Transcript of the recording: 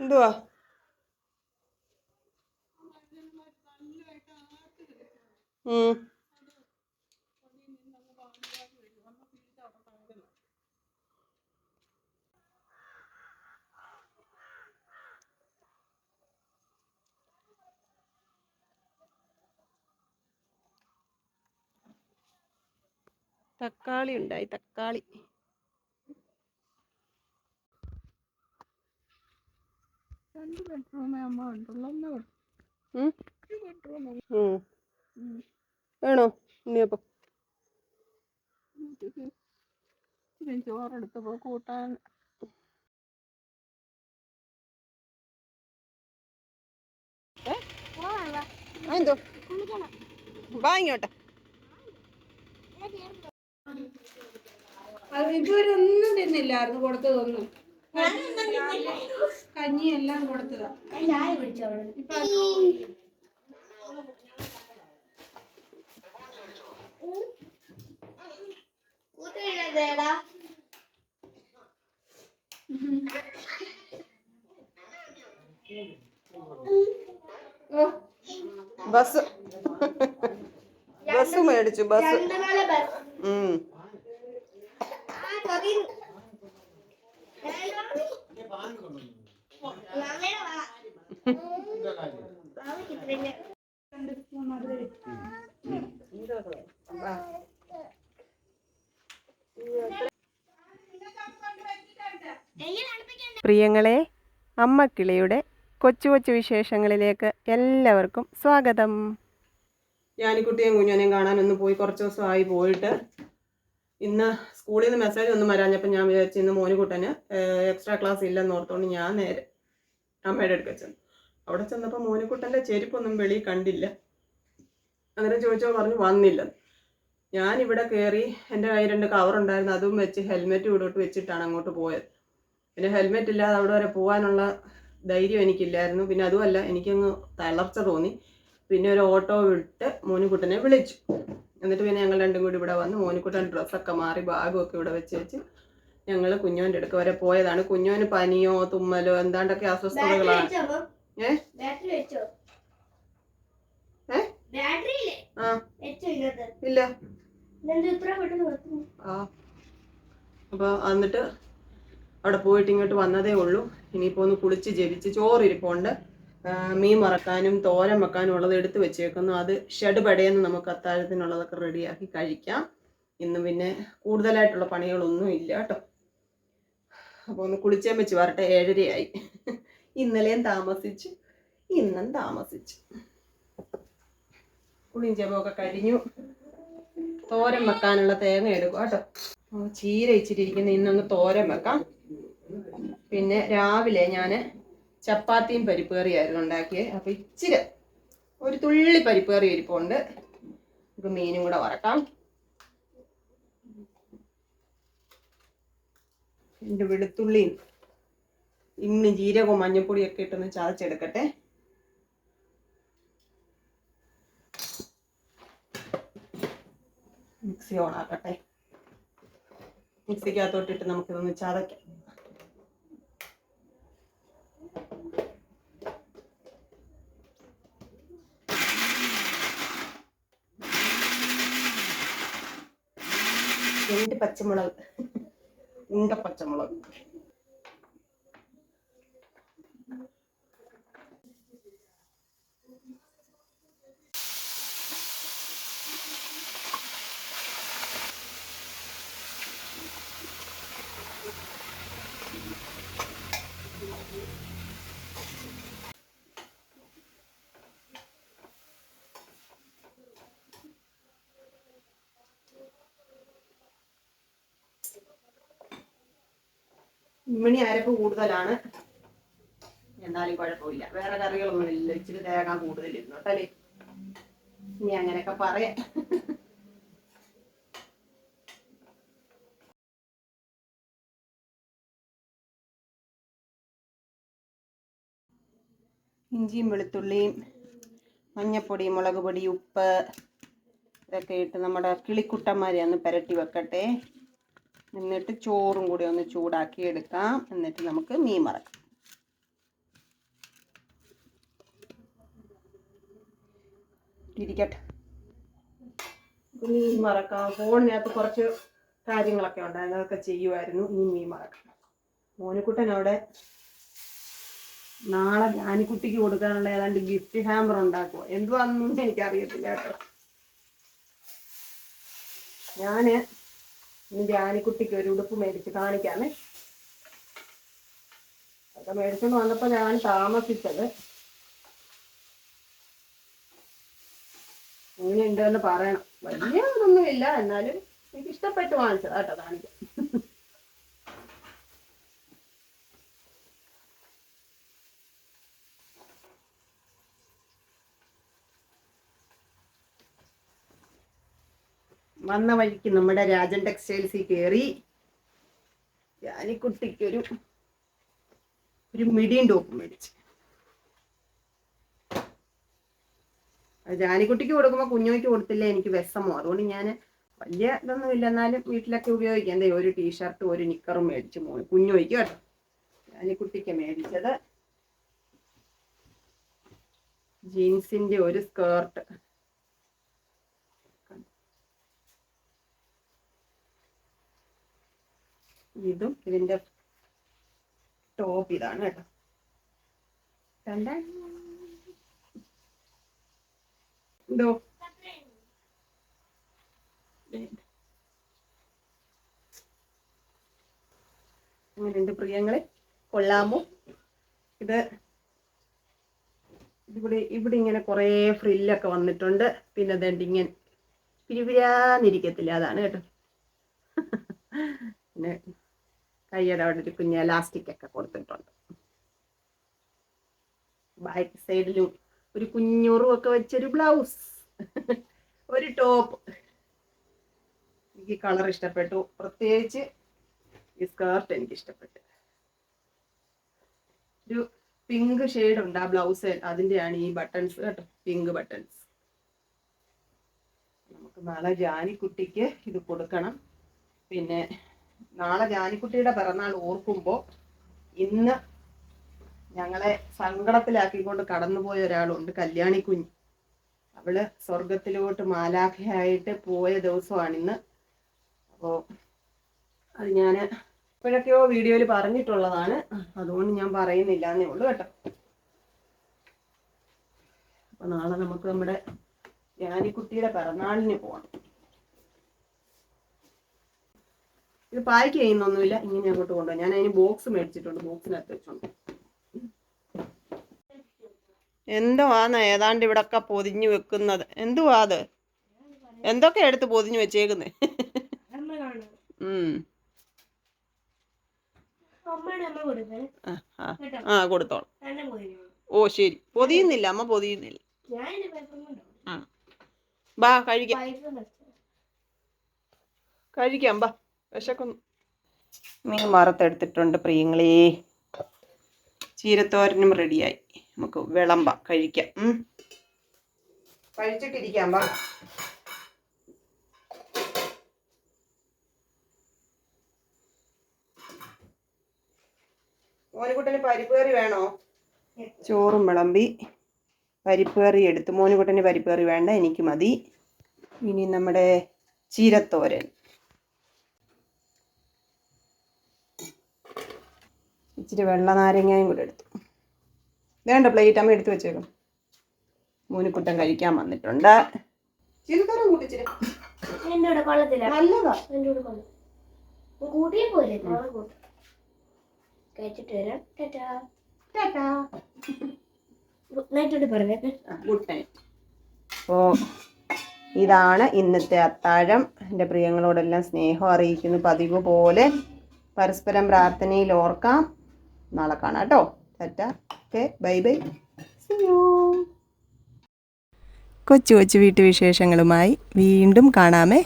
എന്തുവാ. തക്കാളി ഉണ്ടായി തക്കാളി രണ്ട് ബെഡ്റൂമേ അമ്മ ഉണ്ടുള്ളൂ. വേണോ? ഉണ്ണിയപ്പം ഇച്ചിരി ചോറെടുത്തപ്പോൾ കൂട്ടാൻ. എന്തോ? വാ ഇങ്ങോട്ട്. അത് ഇതുവരെ ഒന്നും തിന്നില്ലായിരുന്നു കൊടുത്തതൊന്നും. കഞ്ഞി എല്ലാം കൊടുത്തതാ. ബസ്. ബസ് മേടിച്ചു ബസ്. ഉം. രണ്ട് സ്പൂൺ മധുരം ഇട്ടു. പ്രിയങ്ങളെ അമ്മക്കിളിയുടെ കൊച്ചു കൊച്ചു വിശേഷങ്ങളിലേക്ക് എല്ലാവർക്കും സ്വാഗതം. ഞാനിക്കുട്ടിയും കുഞ്ഞനെയും കാണാനൊന്ന് പോയി കുറച്ച് ദിവസമായി പോയിട്ട്. ഇന്ന് സ്കൂളിൽ നിന്ന് മെസ്സേജ് ഒന്നും വരാഞ്ഞപ്പോൾ ഞാൻ വിചാരിച്ചു ഇന്ന് മോനുകുട്ടന് എക്സ്ട്രാ ക്ലാസ് ഇല്ലെന്ന് ഓർത്തുകൊണ്ട് ഞാൻ നേരെ അമ്മയുടെ അടുക്ക ചെന്നു. അവിടെ ചെന്നപ്പോൾ മോനുകുട്ടന്റെ ചെരുപ്പൊന്നും വെളി കണ്ടില്ല. അന്നേരം ചോദിച്ചോ പറഞ്ഞു വന്നില്ല. ഞാനിവിടെ കയറി എന്റെ കയ്യിൽ രണ്ട് കവറുണ്ടായിരുന്നു അതും വെച്ച് ഹെൽമെറ്റ് ഇവിടോട്ട് വെച്ചിട്ടാണ് അങ്ങോട്ട് പോയത്. പിന്നെ ഹെൽമെറ്റ് ഇല്ലാതെ അവിടെ വരെ പോകാനുള്ള ധൈര്യം എനിക്കില്ലായിരുന്നു. പിന്നെ അതുമല്ല എനിക്കങ്ങ് തളർച്ച തോന്നി. പിന്നെ ഒരു ഓട്ടോ വിട്ട് മോനുകുട്ടനെ വിളിച്ചു. എന്നിട്ട് പിന്നെ ഞങ്ങൾ രണ്ടും കൂടി ഇവിടെ വന്ന് മോനുകുട്ടൻ ഡ്രസ്സൊക്കെ മാറി ബാഗും ഒക്കെ ഇവിടെ വെച്ച് വെച്ച് ഞങ്ങൾ കുഞ്ഞോന്റെ അടുക്ക വരെ പോയതാണ്. കുഞ്ഞോന് പനിയോ തുമ്മലോ എന്താണ്ടൊക്കെ അസ്വസ്ഥതകളാണ് ഏ? ആ. ഇല്ല. ആ. അപ്പോൾ എന്നിട്ട് അവിടെ പോയിട്ട് ഇങ്ങോട്ട് വന്നതേ ഉള്ളൂ. ഇനിയിപ്പോൾ ഒന്ന് കുളിച്ച് ജപിച്ച് ചോറിരിപ്പുണ്ട്. മീൻ മറക്കാനും തോരൻ വെക്കാനും ഉള്ളത് എടുത്ത് വെച്ചേക്കുന്നു. അത് ഷെഡ് പടയെന്ന് നമുക്ക് അത്താഴത്തിനുള്ളതൊക്കെ റെഡിയാക്കി കഴിക്കാം. ഇന്ന് പിന്നെ കൂടുതലായിട്ടുള്ള പണികളൊന്നും ഇല്ല കേട്ടോ. അപ്പോൾ ഒന്ന് കുളിച്ചേം വെച്ച് വരട്ടെ ഏഴരയായി. ഇന്നലെയും താമസിച്ചു ഇന്നും താമസിച്ചു. കുളിയും ജപമൊക്കെ കഴിഞ്ഞു. തോരൻ വെക്കാനുള്ള തേങ്ങ എടുക്കുക കേട്ടോ. ചീര ഇച്ചിരിക്കുന്ന ഇന്നൊന്ന് തോരൻ വെക്കാം. പിന്നെ രാവിലെ ഞാൻ ചപ്പാത്തിയും പരിപ്പ് കറിയായിരുന്നു ഉണ്ടാക്കിയത് അപ്പോൾ ഇച്ചിരി ഒരു തുള്ളി പരിപ്പ് കറി ഇരിപ്പുണ്ട്. നമുക്ക് മീനും കൂടെ വറക്കാം. എന്റെ വെളുത്തുള്ളിയും ഇന്ന് ജീരകവും മഞ്ഞപ്പൊടിയൊക്കെ ഇട്ടൊന്ന് ചതച്ചെടുക്കട്ടെ. മിക്സി ഓണാക്കട്ടെ മിക്സിക്കകത്തോട്ടിട്ട് നമുക്കിതൊന്ന് ചതയ്ക്കാം രണ്ട് പച്ചമുളക്. ഉണ്ട പച്ചമുളക്. ഇമ്മണി അരപ്പ് കൂടുതലാണ്. എന്നാലും കുഴപ്പമില്ല. വേറെ കറികളൊന്നും ഇല്ല ഇച്ചിരി തേങ്ങ കൂടുതലിരുന്നു കേട്ടല്ലേ ഇനി അങ്ങനെയൊക്കെ പറയാം. ഇഞ്ചിയും വെളുത്തുള്ളിയും മഞ്ഞപ്പൊടി മുളക് പൊടി ഉപ്പ് ഇതൊക്കെ ഇട്ട് നമ്മുടെ കിളിക്കുട്ടന്മാരെ ഒന്ന് പുരട്ടി വെക്കട്ടെ. എന്നിട്ട് ചോറും കൂടി ഒന്ന് ചൂടാക്കി എടുക്കാം എന്നിട്ട് നമുക്ക് മീൻ മറക്കാം ഇരിക്കട്ടെ. മീൻ മറക്കാം ഫോണിനകത്ത് കുറച്ച് കാര്യങ്ങളൊക്കെ ഉണ്ടായിരുന്നു അതൊക്കെ ചെയ്യുമായിരുന്നു ഈ മീൻ മറക്കാം മോനിക്കുട്ടൻ അവിടെ നാളെ ആനിക്കുട്ടിക്ക് കൊടുക്കാനുള്ള ഏതാണ്ട് ഗിഫ്റ്റ് ഹാമർ ഉണ്ടാക്കുമോ എന്തുവാണെന്നൊന്നും എനിക്കറിയത്തില്ല കേട്ടോ. ഞാൻ ഇനി ജാനിക്കുട്ടിക്ക് ഒരു ഉടുപ്പ് മേടിച്ച് കാണിക്കാമേ. അതൊക്കെ മേടിച്ചുകൊണ്ട് വന്നപ്പോൾ ഞാൻ താമസിച്ചത്. ഇങ്ങനെ ഉണ്ടെന്ന് പറയണം. വലിയ ഇതൊന്നുമില്ല എന്നാലും എനിക്ക് ഇഷ്ടപ്പെട്ട് വാങ്ങിച്ചതാ കേട്ടോ കാണിക്കാം വന്ന വഴിക്ക് നമ്മുടെ രാജൻ ടെക്സ്റ്റൈൽസിൽ കയറി ജാനിക്കുട്ടിക്കൊരു ഒരു മിഡിയും ടോപ്പും മേടിച്ച്. ജാനിക്കുട്ടിക്ക് കൊടുക്കുമ്പോൾ കുഞ്ഞോയ്ക്ക് കൊടുത്തില്ല എനിക്ക് വിഷമോ. അതുകൊണ്ട് ഞാൻ വലിയ ഇതൊന്നും ഇല്ല. എന്നാലും വീട്ടിലൊക്കെ ഉപയോഗിക്കാം. എന്തേ ഒരു ടീഷർട്ടും ഒരു നിക്കറും മേടിച്ച് മോന്. കുഞ്ഞോയ്ക്ക് കേട്ടോ. ജാനിക്കുട്ടിക്ക് മേടിച്ചത് ജീൻസിന്റെ ഒരു സ്കേർട്ട്. ഇതും ഇതിന്റെ ടോപ്പ് ഇതാണ് കേട്ടോ. കണ്ടേ എന്തോ അങ്ങനെയുണ്ട് പ്രിയങ്ങളെ? കൊള്ളാമോ? ഇത് ഇവിടെ ഇവിടെ ഇങ്ങനെ കുറേ ഫ്രില്ലൊക്കെ വന്നിട്ടുണ്ട്. പിന്നെ ദണ്ട് ഇങ്ങനെ പിരിപിരാന്നിരിക്കത്തില്ല അതാണ് കേട്ടോ. പിന്നെ കയ്യുടെ അവിടെ ഒരു കുഞ്ഞ് എലാസ്റ്റിക് ഒക്കെ കൊടുത്തിട്ടുണ്ട്. ബാക്ക് സൈഡിൽ ഒരു കുഞ്ഞുറും ഒക്കെ വെച്ചൊരു ബ്ലൗസ് ഒരു ടോപ്പ് എനിക്ക് കളർ ഇഷ്ടപ്പെട്ടു. പ്രത്യേകിച്ച് ഈ സ്കേർട്ട് എനിക്ക് ഇഷ്ടപ്പെട്ടു ഒരു പിങ്ക് ഷെയ്ഡ് ഉണ്ട് ആ ബ്ലൗസ് അതിന്റെയാണ് ഈ ബട്ടൺസ് കേട്ടോ. പിങ്ക് ബട്ടൺസ് നമുക്ക് നാളെ ജാനിക്കുട്ടിക്ക് ഇത് കൊടുക്കണം. പിന്നെ നാളെ ജാനിക്കുട്ടിയുടെ പിറന്നാൾ ഓർക്കുമ്പോൾ ഇന്ന് ഞങ്ങളെ സങ്കടത്തിലാക്കിക്കൊണ്ട് കടന്നുപോയ ഒരാളുണ്ട് കല്യാണി കുഞ്ഞ്. അവൾ സ്വർഗത്തിലോട്ട് മാലാഖയായിട്ട് പോയ ദിവസമാണ് ഇന്ന്. അപ്പോൾ അത് ഞാൻ ഇപ്പോഴൊക്കെയോ വീഡിയോയിൽ പറഞ്ഞിട്ടുള്ളതാണ്. അതുകൊണ്ട് ഞാൻ പറയുന്നില്ല എന്നേ ഉള്ളൂ കേട്ടോ. അപ്പൊ നാളെ നമുക്ക് നമ്മുടെ ജാനിക്കുട്ടിയുടെ പിറന്നാളിന് പോകണം ഇത് പാക്ക് ചെയ്യുന്നൊന്നുമില്ല ഇങ്ങനെ അങ്ങോട്ട് കൊണ്ടുപോകാം ഞാൻ അതിന് ബോക്സ് മേടിച്ചിട്ടുണ്ട് ബോക്സിനകത്ത് വെച്ചോണ്ട്. എന്തുവാന്ന് ഏതാണ്ട് ഇവിടൊക്കെ പൊതിഞ്ഞു വെക്കുന്നത്? എന്തുവാ അത്? എന്തൊക്കെ എടുത്ത് പൊതിഞ്ഞു വെച്ചേക്കുന്നേ? ആ, ആ. ആ കൊടുത്തോളാം. ഓ ശരി. പൊതിയുന്നില്ല അമ്മ പൊതിയുന്നില്ല. ആ. ബാ കഴിക്കാം. കഴിക്കാം ബാ. വിശക്കുന്നു മീൻ വറുത്തെടുത്തിട്ടുണ്ട് പ്രിയങ്ങളേ. ചീരത്തോരനും റെഡിയായി. നമുക്ക് വിളമ്പ കഴിക്കാം. ഉം. കഴിച്ചിട്ടിരിക്കാം ബാ മോനുകുട്ടന് പരിപ്പ് കറി വേണോ? ചോറും വിളമ്പി. പരിപ്പ് കറി എടുത്തു. മോനുകുട്ടന് പരിപ്പ് കറി വേണ്ട എനിക്ക് മതി. ഇനി നമ്മുടെ ചീരത്തോരൻ. ഇച്ചിരി വെള്ള നാരങ്ങയും കൂടെ എടുത്തു. വേണ്ട പ്ലേറ്റ് അമ്മ എടുത്തു വെച്ചേക്കും. മൂന്നിക്കുട്ടൻ കഴിക്കാൻ വന്നിട്ടുണ്ട്. കൂട്ടിച്ചിരി. കൊള്ളത്തില്ല. നല്ലതാ. എന്നോട് കൂടെ കൊള്ളു. കൂട്ടിയും പോരെ. നാളെ കൂട്ടും. കഴിച്ചിട്ട് വരാം. ടാറ്റാ. ടാറ്റാ. ഗുഡ് നൈറ്റ് പറഞ്ഞേക്കെ ഗുഡ് നൈറ്റ്. അപ്പോൾ ഇതാണ് ഇന്നത്തെ അത്താഴം. എന്റെ പ്രിയങ്ങളോടെല്ലാം സ്നേഹം അറിയിക്കുന്നു. പതിവ് പോലെ പരസ്പരം പ്രാർത്ഥനയിൽ ഓർക്കാം. നാളെ കാണാം കേട്ടോ. ഓക്കെ. Bye bye. കൊച്ചു കൊച്ചു വീട്ടുവിശേഷങ്ങളുമായി വീണ്ടും കാണാമേ.